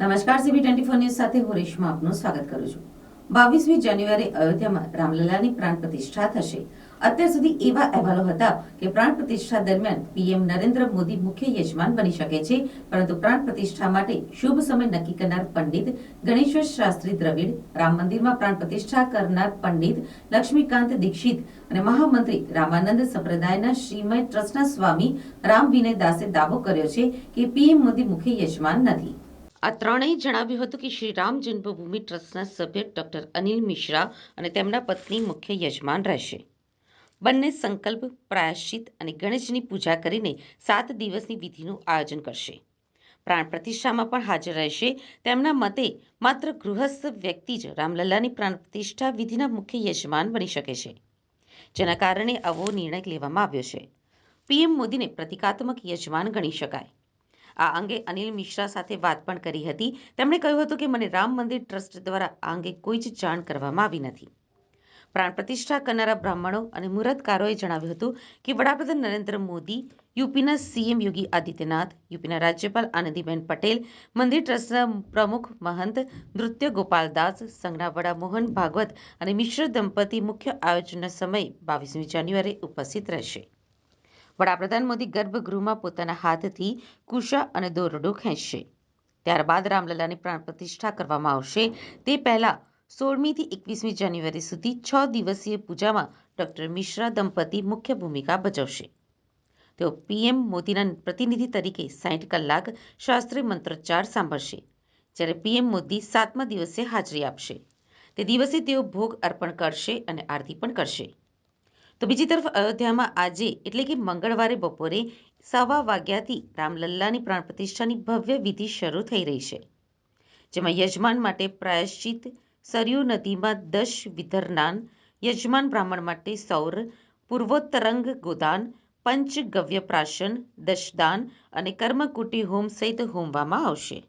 નમસ્કાર CB twenty four news સાથે હું રેશમા આપનું સ્વાગત કરું છું. બાવીસમી જાન્યુઆરી અયોધ્યામાં રામલલાની પ્રાણ પ્રતિષ્ઠા થશે. અત્યાર સુધી એવા અહેવાલો હતા કે પ્રાણ પ્રતિષ્ઠા દરમિયાન પીએમ નરેન્દ્ર મોદી મુખ્ય યજમાન બની શકે છે, પરંતુ પ્રાણ પ્રતિષ્ઠા માટે શુભ સમય નક્કી કરનાર પંડિત ગણેશ્વર શાસ્ત્રી દ્રવિડ, રામ મંદિરમાં પ્રાણ પ્રતિષ્ઠા કરનાર પંડિત લક્ષ્મીકાંત દીક્ષિત અને મહામંત્રી રામાનંદ સંપ્રદાયના શ્રીમય ટ્રસ્ટના સ્વામી રામ વિનય દાસે દાવો કર્યો છે કે પીએમ મોદી મુખ્ય યજમાન નથી. આ ત્રણેય જણાવ્યું હતું કે શ્રી રામ જન્મભૂમિ ટ્રસ્ટના સભ્ય ડૉક્ટર અનિલ મિશ્રા અને તેમના પત્ની મુખ્ય યજમાન રહેશે. બંને સંકલ્પ, પ્રાયશ્ચિત અને ગણેશની પૂજા કરીને સાત દિવસની વિધિનું આયોજન કરશે. પ્રાણ પ્રતિષ્ઠામાં પણ હાજર રહેશે. તેમના મતે માત્ર ગૃહસ્થ વ્યક્તિ જ રામલલ્લાની પ્રાણ પ્રતિષ્ઠા વિધિના મુખ્ય યજમાન બની શકે છે, જેના કારણે આવો નિર્ણય લેવામાં આવ્યો છે. પીએમ મોદીને પ્રતિકાત્મક યજમાન ગણી શકાય. આ અંગે અનિલ મિશ્રા સાથે વાત પણ કરી હતી. તેમણે કહ્યું હતું કે મને રામ મંદિર ટ્રસ્ટ દ્વારા આ અંગે કોઈ જ જાણ કરવામાં આવી નથી. પ્રાણ પ્રતિષ્ઠા કરનારા બ્રાહ્મણો અને મુહૂર્તકારોએ જણાવ્યું હતું કે વડાપ્રધાન નરેન્દ્ર મોદી, યુપીના સીએમ યોગી આદિત્યનાથ, યુપીના રાજ્યપાલ આનંદીબેન પટેલ, મંદિર ટ્રસ્ટના પ્રમુખ મહંત નૃત્ય ગોપાલદાસ સંઘના વડા મોહન ભાગવત અને મિશ્ર દંપતી મુખ્ય આયોજનના સમયે બાવીસમી જાન્યુઆરી ઉપસ્થિત રહેશે. વડાપ્રધાન મોદી ગર્ભગૃહમાં પોતાના હાથથી કુશા અને દોરડો ખેંચશે. ત્યારબાદ રામલલાની પ્રાણ પ્રતિષ્ઠા કરવામાં આવશે. તે પહેલા સોળમીથી એકવીસમી જાન્યુઆરી સુધી છ દિવસીય પૂજામાં ડોક્ટર મિશ્રા દંપતી મુખ્ય ભૂમિકા ભજવશે. તેઓ પીએમ મોદીના પ્રતિનિધિ તરીકે સાઠ કલાક શાસ્ત્રીય મંત્રોચ્ચાર સાંભળશે, જ્યારે પીએમ મોદી સાતમા દિવસે હાજરી આપશે. તે દિવસે તેઓ ભોગ અર્પણ કરશે અને આરતી પણ કરશે. તો બીજી તરફ અયોધ્યામાં આજે એટલે કે મંગળવારે બપોરે સવા વાગ્યાથી રામલલ્લાની પ્રાણ પ્રતિષ્ઠાની ભવ્ય વિધિ શરૂ થઈ રહી છે. જેમાં યજમાન માટે પ્રાયશ્ચિત સરયુ નદીમાં દશ વિધરનાન, યજમાન બ્રાહ્મણ માટે સૌર, પૂર્વોત્તરંગ ગોદાન, પંચ ગવ્ય પ્રાશન દશદાન અને કર્મકુટી હોમ સહિત હોમવામાં આવશે.